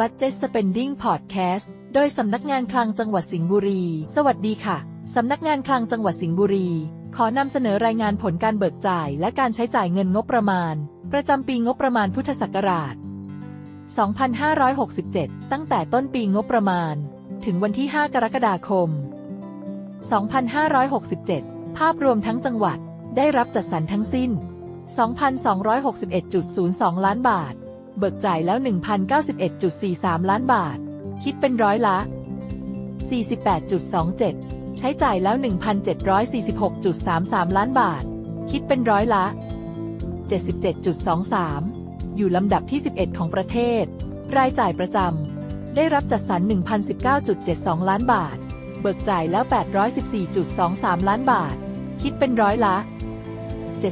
Budget Spending Podcast โดยสำนักงานคลังจังหวัดสิงห์บุรี สวัสดีค่ะ สำนักงานคลังจังหวัดสิงห์บุรี ขอนำเสนอรายงานผลการเบิกจ่ายและการใช้จ่ายเงินงบประมาณ ประจำปีงบประมาณพุทธศักราช 2567 ตั้งแต่ต้นปีงบประมาณ ถึงวันที่ 5 กรกฎาคม 2567 ภาพรวมทั้งจังหวัดได้รับจัดสรรทั้งสิ้น 2,261.02 ล้านบาท เบิกจ่ายแล้ว 1,091.43 ล้านบาท คิดเป็นร้อยละ 48.27 ใช้จ่ายแล้ว 1,746.33 ล้านบาท คิดเป็นร้อยละ 77.23 อยู่ลำดับที่ 11 ของประเทศ รายจ่ายประจำ ได้รับจัดสรร 1,019.72 ล้านบาท เบิกจ่ายแล้ว 814.23 ล้านบาท คิดเป็นร้อยละ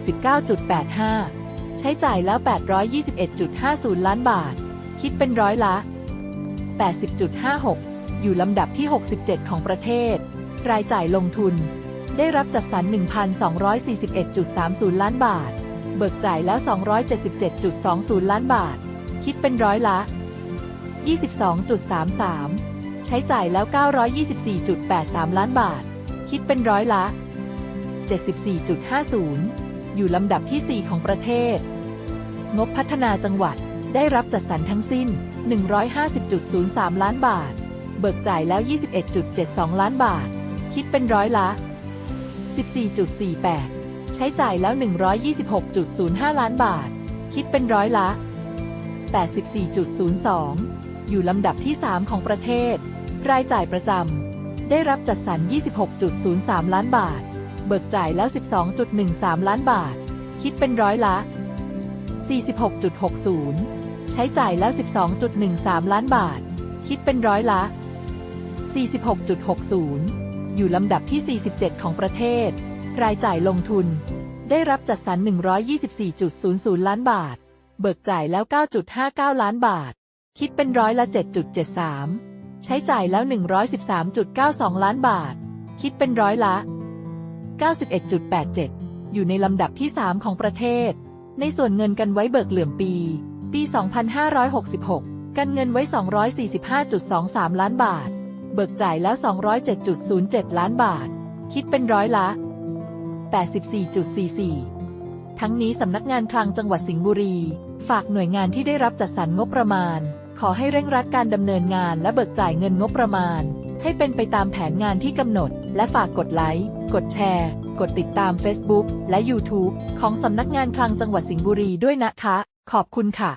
79.85 ใช้จ่ายแล้ว 821.50 ล้านบาท คิดเป็นร้อยละ 80.56 อยู่ลำดับที่ 67 ของประเทศ รายจ่ายลงทุน ได้รับจัดสรร 1,241.30 ล้านบาท เบิกจ่ายแล้ว 277.20 ล้านบาท คิดเป็นร้อยละ 22.33 ใช้จ่ายแล้ว 924.83 ล้านบาท คิดเป็นร้อยละ 74.50 อยู่ลำดับที่ 4 ของประเทศ งบพัฒนาจังหวัดได้รับจัดสรรทั้งสิ้น 150.03 ล้านบาท เบิกจ่ายแล้ว 21.72 ล้านบาท คิดเป็นร้อยละ 14.48 ใช้จ่ายแล้ว 126.05 ล้านบาท คิดเป็นร้อยละ 84.02 อยู่ลำดับที่ 3 ของประเทศ รายจ่ายประจำได้รับจัดสรร 26.03 ล้านบาท เบิกจ่ายแล้ว 12.13 ล้านบาท คิดเป็นร้อยละ 46.60 ใช้จ่ายแล้ว 12.13 ล้านบาท คิดเป็นร้อยละ 46.60 อยู่ลำดับที่ 47 ของประเทศ รายจ่ายลงทุน ได้รับจัดสรร 124.00 ล้านบาท เบิกจ่ายแล้ว 9.59 ล้านบาท คิดเป็นร้อยละ 7.73 ใช้จ่ายแล้ว 113.92 ล้านบาท คิดเป็นร้อยละ 91.87 อยู่ในลำดับที่ 3 ของประเทศ ในส่วนเงินกันไว้เบิกเหลื่อมปี ปี 2566 กันเงินไว้ 245.23 ล้านบาท เบิกจ่ายแล้ว 207.07 ล้านบาท คิดเป็นร้อยละ 84.44 ทั้งนี้สำนักงานคลังจังหวัดสิงห์บุรี ฝากหน่วยงานที่ได้รับจัดสรรงบประมาณ ขอให้เร่งรัดการดำเนินงานและเบิกจ่ายเงินงบประมาณ ให้เป็นไปตามแผนงานที่กำหนด และฝากกดไลค์ กดแชร์ กดติดตาม Facebook และ YouTube ของสำนักงานคลังจังหวัดสิงห์บุรีด้วยนะคะ ขอบคุณค่ะ